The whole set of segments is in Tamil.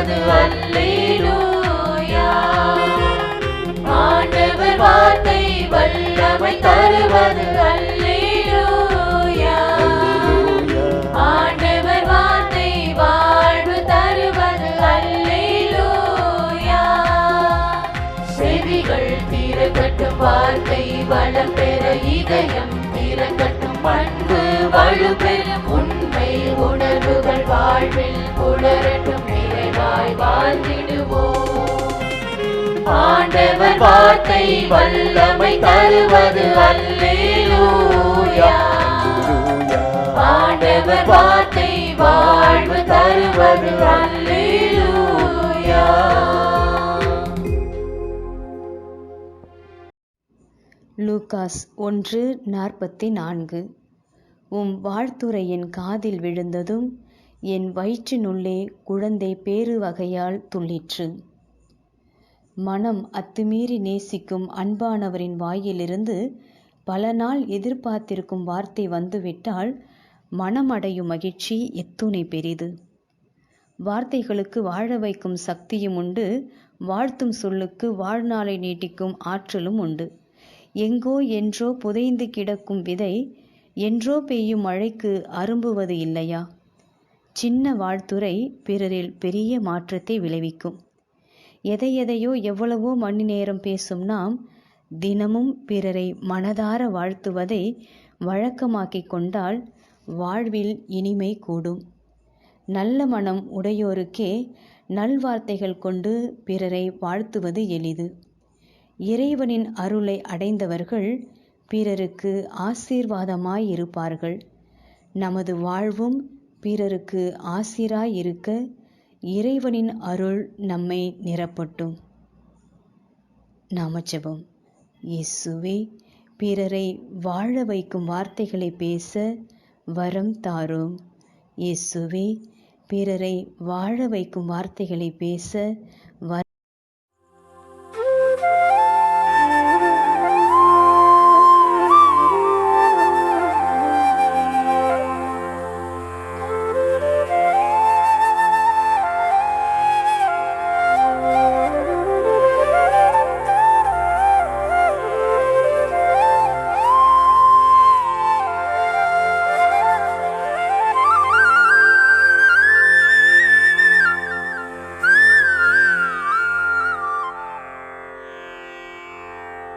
தருவது அல்லேலூயா. ஆண்டவர் வார்த்தை வல்லமை தருவது அல்லேலூயா. ஆண்டவர் வார்த்தை வாழ்வு தருவது அல்லேலூயா. செவிகள் திறக்கட்டும் வார்த்தை வளம் பெற இதயம் திறக்கட்டும் பண்பு வலுப்பெறும் உண்மை உணர்வுகள் வாழ்வில் வாழ்ந்திடுவோம் ஆண்டவர் வார்த்தை வல்லமை தருவது அல்லேலூயா. ஆண்டவர் வார்த்தை வாழ்வு தருவது அல்லேலூயா. லூகாஸ் ஒன்று நாற்பத்தி நான்கு. உம் வாழ்த்துறையின் காதில் விழுந்ததும் என் வயிற்றினுள்ளே குழந்தை பேறு வகையால் துள்ளிற்று. மனம் அத்துமீறி நேசிக்கும் அன்பானவரின் வாயிலிருந்து பல நாள் எதிர்பார்த்திருக்கும் வார்த்தை வந்துவிட்டால் மனமடையும் மகிழ்ச்சி எத்துணை பெரிது. வார்த்தைகளுக்கு வாழ வைக்கும் சக்தியும் உண்டு வாழ்த்தும் சொல்லுக்கு வாழ்நாளை நீட்டிக்கும் ஆற்றலும் உண்டு. எங்கோ என்றோ புதைந்து கிடக்கும் விதை என்றோ பெய்யும் மழைக்கு அரும்புவது இல்லையா? சின்ன வாழ்த்துரை பிறரில் பெரிய மாற்றத்தை விளைவிக்கும். எதை எதையோ எவ்வளவோ மணி நேரம் பேசும் நாம் தினமும் பிறரை மனதார வாழ்த்துவதை வழக்கமாக்கிக் கொண்டால் வாழ்வில் இனிமை கூடும். நல்ல மனம் உடையோருக்கே நல்வார்த்தைகள் கொண்டு பிறரை வாழ்த்துவது எளிது. இறைவனின் அருளை அடைந்தவர்கள் பிறருக்கு ஆசீர்வாதமாயிருப்பார்கள் நமது வாழ்வும் பிறருக்கு ஆசிராய் இருக்க இறைவனின் அருள் நம்மை நிரப்பட்டும். நாமச்சபம் இயேசுவே பிறரை வாழ வைக்கும் வார்த்தைகளை பேச வரம் தாரும். இயேசுவே பிறரை வாழ வைக்கும் வார்த்தைகளை பேச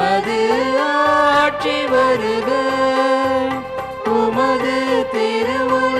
உமது ஆட்சி வருக. உமது திருவுளம்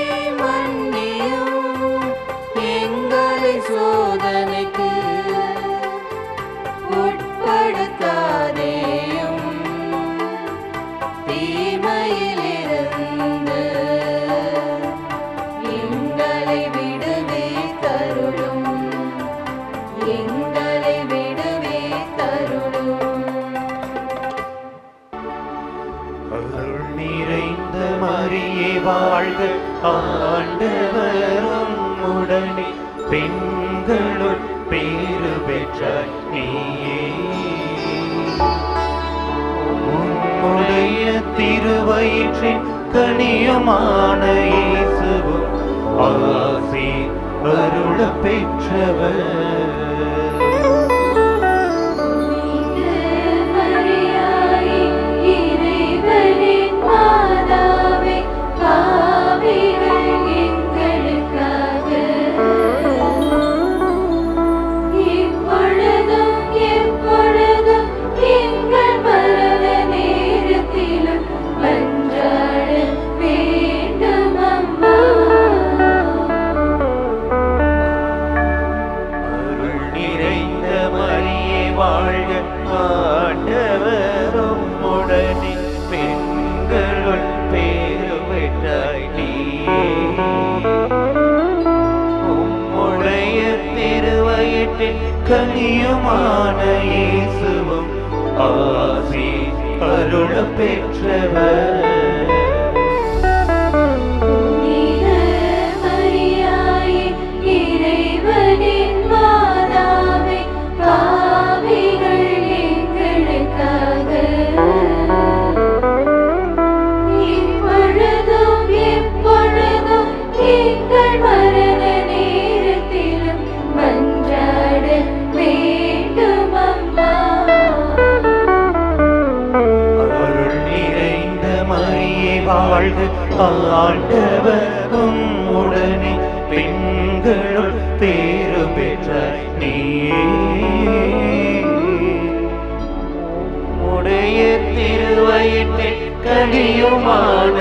ஆண்டவரும் உடனே பெண்களுள் பேரு பெற்ற நீயே. உம்முடைய திருவயிற்றின் கனியுமான இயேசுவும் ஆசி அருள பெற்றவர். அருள பெற்றவர் வாழ்க ஆண்டவரும் உடனே பெண்களுள் பேரு பெற்ற நீயே. உடைய திருவயிற்றில் கனியுமான